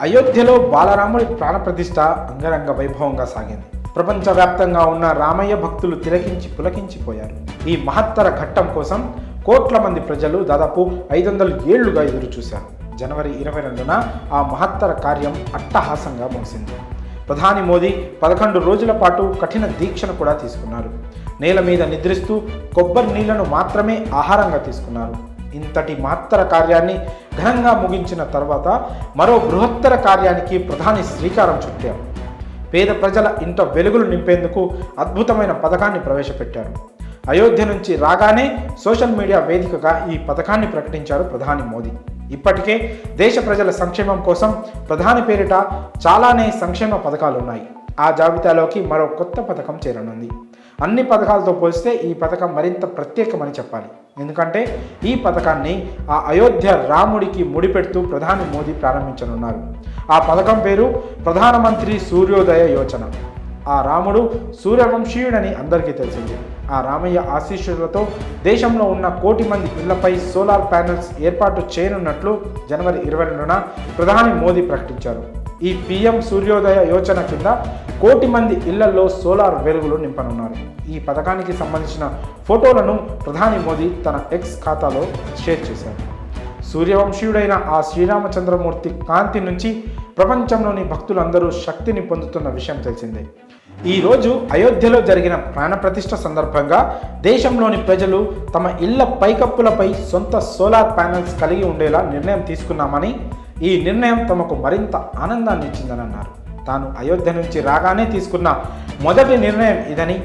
అయోధ్యలో బాలరాముడి ప్రాణప్రతిష్ఠ అంగరంగ వైభవంగా సాగింది. ప్రపంచవ్యాప్తంగా ఉన్న రామయ్య భక్తులు తిలకించి పులకించిపోయారు. ఈ మహత్తర ఘట్టం కోసం కోట్ల మంది ప్రజలు దాదాపు ఐదు వందల ఏళ్ళుగా ఎదురుచూశారు. జనవరి ఇరవై రెండున ఆ మహత్తర కార్యం అట్టహాసంగా ముగిసింది. ప్రధాని మోదీ పదకొండు రోజుల పాటు కఠిన దీక్షను కూడా తీసుకున్నారు. నేల మీద నిద్రిస్తూ కొబ్బరి నీళ్ళను మాత్రమే ఆహారంగా తీసుకున్నారు. ఇంతటి మహత్తర కార్యాన్ని ఘనంగా ముగించిన తర్వాత మరో బృహత్తర కార్యానికి ప్రధాని శ్రీకారం చుట్టారు. పేద ప్రజల ఇంట వెలుగులు నింపేందుకు అద్భుతమైన పథకాన్ని ప్రవేశపెట్టారు. అయోధ్య నుంచి రాగానే సోషల్ మీడియా వేదికగా ఈ పథకాన్ని ప్రకటించారు ప్రధాని మోదీ. ఇప్పటికే దేశ ప్రజల సంక్షేమం కోసం ప్రధాని పేరిట చాలానే సంక్షేమ పథకాలు ఉన్నాయి ఆ జాబితాలోకి మరో కొత్త పథకం చేరనుంది. అన్ని పథకాలతో పోలిస్తే ఈ పథకం మరింత ప్రత్యేకమని చెప్పాలి. ఎందుకంటే ఈ పథకాన్ని ఆ అయోధ్య రాముడికి ముడిపెడుతూ ప్రధాని మోదీ ప్రారంభించనున్నారు. ఆ పథకం పేరు ప్రధానమంత్రి సూర్యోదయ యోజన. ఆ రాముడు సూర్యవంశీయుడని అందరికీ తెలిసింది. ఆ రామయ్య ఆశీస్సులతో దేశంలో ఉన్న కోటి మంది ఇళ్ళపై సోలార్ ప్యానెల్స్ ఏర్పాటు చేయనున్నట్లు జనవరి ఇరవై రెండున ప్రధాని మోదీ ప్రకటించారు. ఈ పిఎం సూర్యోదయ యోజన కింద కోటి మంది ఇళ్ళలో సోలార్ వెలుగులు నింపనున్నారు. ఈ పథకానికి సంబంధించిన ఫోటోలను ప్రధాని మోదీ తన ఎక్స్ ఖాతాలో షేర్ చేశారు. సూర్యవంశీయుడైన ఆ శ్రీరామచంద్రమూర్తి కాంతి నుంచి ప్రపంచంలోని భక్తులందరూ శక్తిని పొందుతున్న విషయం తెలిసిందే. ఈరోజు అయోధ్యలో జరిగిన ప్రాణప్రతిష్ఠ సందర్భంగా దేశంలోని ప్రజలు తమ ఇళ్ళ పైకప్పులపై సొంత సోలార్ ప్యానెల్స్ కలిగి ఉండేలా నిర్ణయం తీసుకున్నామని ఈ నిర్ణయం తమకు మరింత ఆనందాన్ని ఇచ్చిందని అన్నారు తాను అయోధ్య నుంచి రాగానే తీసుకున్న మొదటి నిర్ణయం ఇదని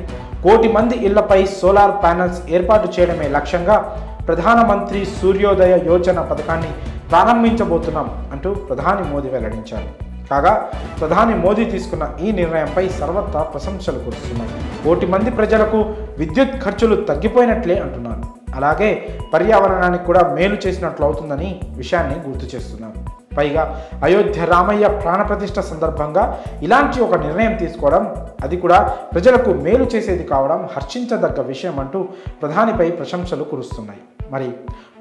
కోటి మంది ఇళ్ళపై సోలార్ ప్యానెల్స్ ఏర్పాటు చేయడమే లక్ష్యంగా ప్రధానమంత్రి సూర్యోదయ యోజన పథకాన్ని ప్రారంభించబోతున్నాం అంటూ ప్రధాని మోదీ వెల్లడించారు. కాగా ప్రధాని మోదీ తీసుకున్న ఈ నిర్ణయంపై సర్వత్రా ప్రశంసలు కురుస్తున్నాయి. కోటి మంది ప్రజలకు విద్యుత్ ఖర్చులు తగ్గిపోయినట్లే అంటున్నారు. అలాగే పర్యావరణానికి కూడా మేలు చేసినట్లు అవుతుందని విషయాన్ని గుర్తు చేస్తున్నారు పైగా అయోధ్య రామయ్య ప్రాణప్రతిష్ఠ సందర్భంగా ఇలాంటి ఒక నిర్ణయం తీసుకోవడం అది కూడా ప్రజలకు మేలు చేసేది కావడం హర్షించదగ్గ విషయం అంటూ ప్రధానిపై ప్రశంసలు కురుస్తున్నాయి. మరి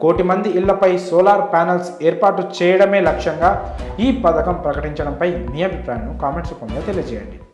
కోటి మంది ఇళ్ళపై సోలార్ ప్యానెల్స్ ఏర్పాటు చేయడమే లక్ష్యంగా ఈ పథకం ప్రకటించడంపై మీ అభిప్రాయాన్ని కామెంట్స్ రూపంలో తెలియజేయండి.